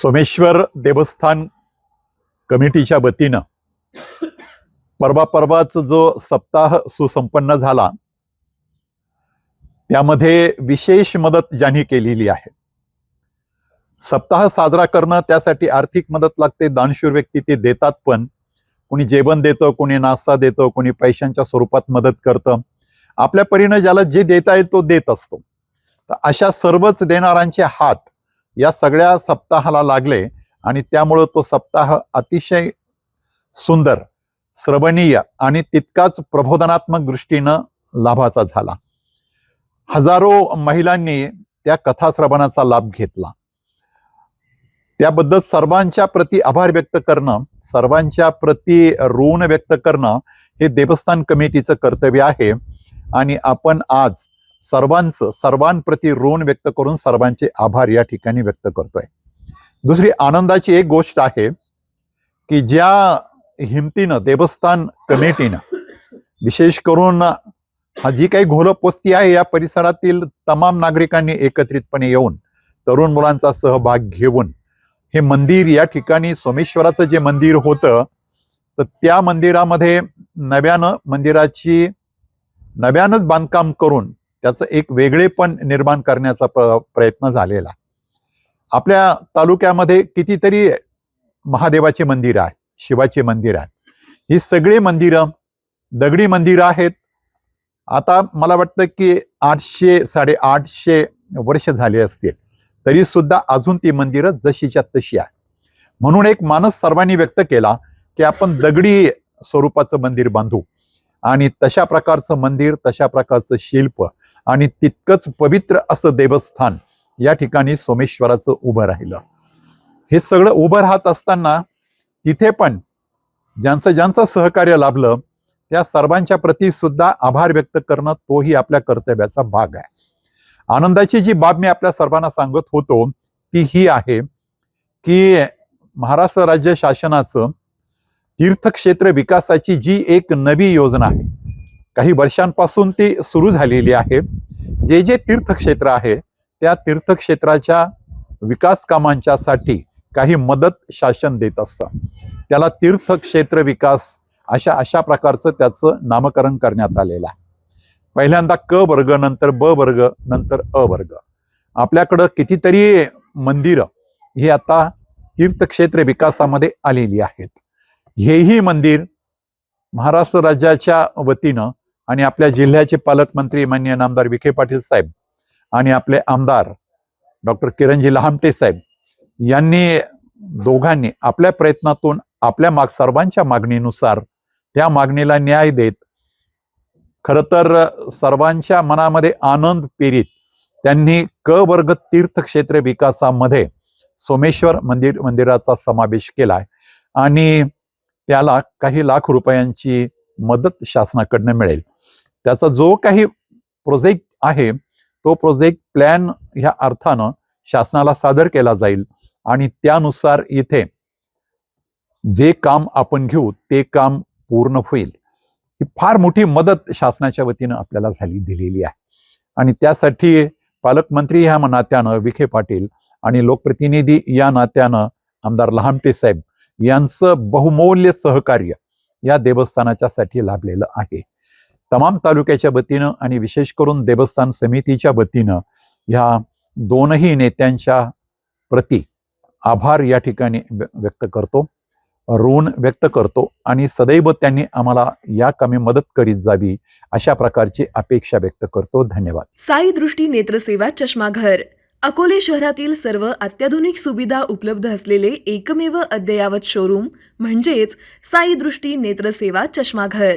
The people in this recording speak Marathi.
सोमेश्वर देवस्थान कमिटीच्या वतीनं परवा परवाच जो सप्ताह सुसंपन्न झाला त्यामध्ये विशेष मदत ज्यांनी केलेली आहे. सप्ताह साजरा करणं त्यासाठी आर्थिक मदत लागते दानशूर व्यक्ती ते देतात पण कोणी जेवण देतं कोणी नाश्ता देतं कोणी पैशांच्या स्वरूपात मदत करतं. आपल्या परीनं ज्याला जे देता येईल तो देत असतो. तर अशा सर्वच देणाऱ्यांचे हात या सगळ्या सप्ताहाला लागले आणि त्यामुळं तो सप्ताह अतिशय सुंदर श्रवणीय आणि तितकाच प्रबोधनात्मक दृष्टीनं लाभाचा झाला. हजारो महिलांनी त्या कथाश्रवणाचा लाभ घेतला. त्याबद्दल सर्वांच्या प्रती आभार व्यक्त करणं सर्वांच्या प्रती ऋण व्यक्त करणं हे देवस्थान कमिटीचं कर्तव्य आहे आणि आपण आज सर्वांचं सर्वांप्रती ऋण व्यक्त करून सर्वांचे आभार या ठिकाणी व्यक्त करतोय. दुसरी आनंदाची एक गोष्ट आहे की ज्या हिमतीनं देवस्थान कमिटीनं विशेष करून हा जी काही घोलपोस्ती आहे या परिसरातील तमाम नागरिकांनी एकत्रितपणे येऊन तरुण मुलांचा सहभाग घेऊन हे मंदिर या ठिकाणी सोमेश्वराचं जे मंदिर होतं तर त्या मंदिरामध्ये नव्यानं मंदिराची नव्यानंच बांधकाम करून त्याचं एक वेगळेपण निर्माण करण्याचा प्रयत्न झालेला. आपल्या तालुक्यामध्ये कितीतरी महादेवाचे मंदिर आहे शिवाचे मंदिर आहेत ही सगळी मंदिरं दगडी मंदिरं आहेत. आता मला वाटतं की आठशे साडेआठशे वर्ष झाले असतील तरी सुद्धा अजून ती मंदिरं जशीच्या तशी आहे म्हणून एक मानस सर्वांनी व्यक्त केला की आपण दगडी स्वरूपाचं मंदिर बांधू आणि तशा प्रकारचं मंदिर तशा प्रकारचं शिल्प आणि तितकंच पवित्र असं देवस्थान या ठिकाणी सोमेश्वराचं उभं राहिलं. हे सगळं उभं राहत असताना तिथे पण ज्यांचं ज्यांचं सहकार्य लाभलं त्या सर्वांच्या प्रती सुद्धा आभार व्यक्त करणं तोही आपल्या कर्तव्याचा भाग आहे. आनंदाची जी बाब मी आपल्या सर्वांना सांगत होतो ती ही आहे की महाराष्ट्र राज्य शासनाचं तीर्थक्षेत्र विकासाची जी एक नवी योजना आहे काही वर्षांपासून ती सुरू झालेली आहे. जे जे तीर्थक्षेत्र आहे त्या तीर्थक्षेत्राच्या विकास कामांच्यासाठी काही मदत शासन देत असतं. त्याला तीर्थक्षेत्र विकास अशा अशा प्रकारचं त्याचं नामकरण करण्यात आलेलं आहे. पहिल्यांदा क वर्ग नंतर ब वर्ग नंतर अ वर्ग. आपल्याकडं कितीतरी मंदिरं ही आता तीर्थक्षेत्र विकासामध्ये आलेली आहेत. हेही मंदिर महाराष्ट्र राज्याच्या वतीनं आणि आपल्या जिल्ह्याचे पालकमंत्री मान्य नामदार विखे पाटील साहेब आणि आपले आमदार डॉक्टर किरणजी लहामटे साहेब यांनी दोघांनी आपल्या प्रयत्नातून आपल्या माग सर्वांच्या मागणीनुसार त्या मागणीला न्याय देत खर तर सर्वांच्या मनामध्ये आनंद पेरीत त्यांनी क वर्ग तीर्थक्षेत्र विकासामध्ये सोमेश्वर मंदिर मंदिराचा समावेश केला आणि त्याला काही लाख रुपयांची मदत शासनाकडनं मिळेल. त्याचा जो काही प्रोजेक्ट आहे तो प्रोजेक्ट प्लॅन ह्या अर्थानं शासनाला सादर केला जाईल. आणि त्यानुसार इथे जे काम आपण घेऊ ते काम पूर्ण होईल. ही फार मोठी मदत शासनाच्या वतीनं आपल्याला झाली दिलेली आहे. आणि त्यासाठी पालकमंत्री ह्या नात्यानं विखे पाटील आणि लोकप्रतिनिधी या नात्यानं आमदार लहामटे साहेब यांचं बहुमौल्य सहकार्य या देवस्थानाच्या साठी लाभलेलं आहे. तमाम तालुक्याच्या वतीनं आणि विशेष करून देवस्थान समितीच्या वतीनं ह्या दोनही नेत्यांच्या प्रती आभार या ठिकाणी व्यक्त करतो. ऋण व्यक्त करतो आणि सदैव त्यांनी आम्हाला या कामी मदत करीत जावी अशा प्रकारची अपेक्षा व्यक्त करतो. धन्यवाद. साई दृष्टी नेत्रसेवा चष्माघर. अकोले शहरातील सर्व अत्याधुनिक सुविधा उपलब्ध असलेले एकमेव अद्ययावत शोरूम म्हणजेच साई दृष्टी नेत्रसेवा चष्माघर.